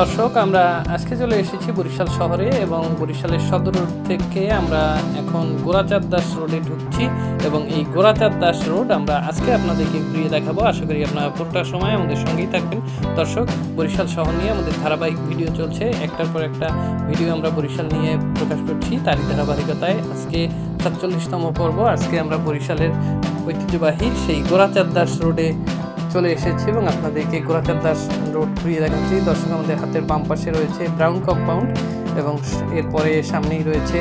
দর্শক, আমরা আজকে চলে এসেছি বরিশাল শহরে এবং বরিশালের সদর রোড থেকে আমরা এখন গোরাচাঁদ দাস রোডে ঢুকছি এবং এই গোরাচাঁদ দাস রোড আমরা আজকে আপনাদেরকে ঘুরিয়ে দেখাবো। আশা করি আপনারা পুরোটা সময় আমাদের সঙ্গেই থাকবেন। দর্শক, বরিশাল শহর নিয়ে আমাদের ধারাবাহিক ভিডিও চলছে। একটার পর একটা ভিডিও আমরা বরিশাল নিয়ে প্রকাশ করছি। তারই ধারাবাহিকতায় আজকে সাতচল্লিশতম পর্ব। আজকে আমরা বরিশালের ঐতিহ্যবাহী সেই গোরাচাঁদ দাস রোডে চলে এসেছি এবং আপনাদেরকে গোরাচাঁদ দাস রোড ঘুরিয়ে দেখাচ্ছি। দর্শক, আমাদের হাতের বাম পাশে রয়েছে ব্রাউন কম্পাউন্ড এবং এরপরে সামনেই রয়েছে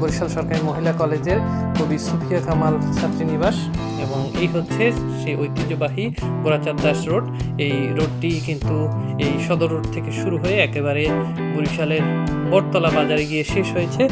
বরিশাল সরকারি মহিলা কলেজের কবি সুফিয়া কামাল ছাত্রীনিবাস এবং এই হচ্ছে সেই ঐতিহ্যবাহী গোরাচাঁদ দাস রোড। এই রোডটি কিন্তু এই সদর রোড থেকে শুরু হয়ে একেবারে বরিশালের বটতলা বাজারে গিয়ে শেষ হয়েছে।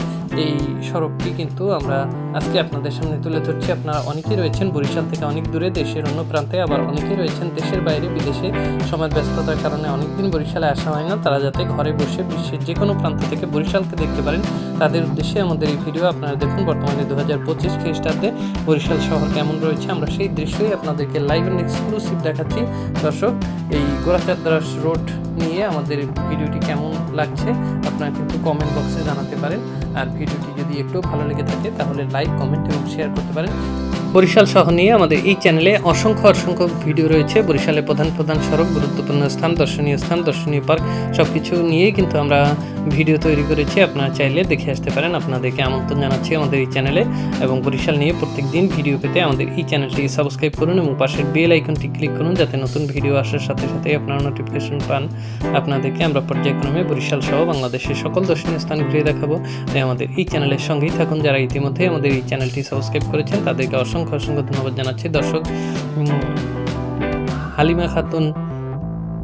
এই সড়কটি কিন্তু আমরা আজকে আপনাদের সামনে তুলে ধরছি। আপনারা অনেকেই রয়েছেন বরিশাল থেকে অনেক দূরে, দেশের অন্য প্রান্তে, আবার অনেকেই রয়েছেন দেশের বাইরে, বিদেশে। সময় ব্যস্ততার কারণে অনেকদিন বরিশালে আসা হয় না। তারা যাতে ঘরে বসে বিশ্বের যে কোনো প্রান্ত থেকে বরিশালকে দেখতে পারেন, তাদের উদ্দেশ্যে আমাদের এই ভিডিও আপনারা দেখুন। বর্তমানে দু হাজার পঁচিশ খ্রিস্টাব্দে বরিশাল শহর কেমন রয়েছে? আমরা সেই দৃশ্যই আপনাদেরকে লাইভ অ্যান্ড এক্সক্লুসিভ দেখাচ্ছি। দর্শক, এই গোলাচাদ্রাস রোড নিয়ে আমাদের ভিডিওটি কেমন লাগছে? আপনারা কিন্তু কমেন্ট বক্সে জানাতে পারেন। আর ভিডিওটি যদি একটু ভালো লেগে থাকে, তাহলে লাইক কমেন্ট এবং শেয়ার করতে পারেন। বরিশাল শহর নিয়ে আমাদের এই চ্যানেলে অসংখ্য অসংখ্য ভিডিও রয়েছে। বরিশালের প্রধান প্রধান সড়ক, গুরুত্বপূর্ণ স্থান, দর্শনীয় স্থান, দর্শনীয় পার্ক সব কিছু নিয়েই কিন্তু আমরা ভিডিও তৈরি করেছি। আপনারা চাইলে দেখে আসতে পারেন। আপনাদেরকে আমন্ত্রণ জানাচ্ছি আমাদের এই চ্যানেলে এবং বরিশাল নিয়ে প্রত্যেক দিন ভিডিও পেতে আমাদের এই চ্যানেলটি সাবস্ক্রাইব করুন এবং পাশের বেল আইকনটি ক্লিক করুন, যাতে নতুন ভিডিও আসার সাথে সাথে আপনারা নোটিফিকেশন পান। আপনাদেরকে আমরা পর্যায়ক্রমে বরিশাল সহ বাংলাদেশের সকল দর্শনীয় স্থান ঘুরিয়ে দেখাবো। আমাদের এই চ্যানেলের সঙ্গেই থাকুন। যারা ইতিমধ্যে আমাদের এই চ্যানেলটি সাবস্ক্রাইব করেছেন, তাদেরকে অসংখ্য অসংখ্য ধন্যবাদ জানাচ্ছি। দর্শক হালিমা খাতুন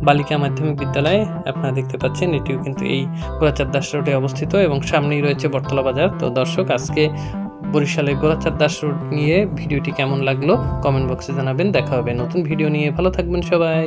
বালিকা মাধ্যমিক বিদ্যালয়ে আপনারা দেখতে পাচ্ছেন, এটিও কিন্তু এই গোরাচাঁদ দাস রোডে অবস্থিত এবং সামনেই রয়েছে বটতলা বাজার। তো দর্শক, আজকে বরিশালের গোরাচাঁদ দাস রোড নিয়ে ভিডিওটি কেমন লাগল কমেন্ট বক্সে জানাবেন। দেখা হবে নতুন ভিডিও নিয়ে। ভালো থাকবেন সবাই।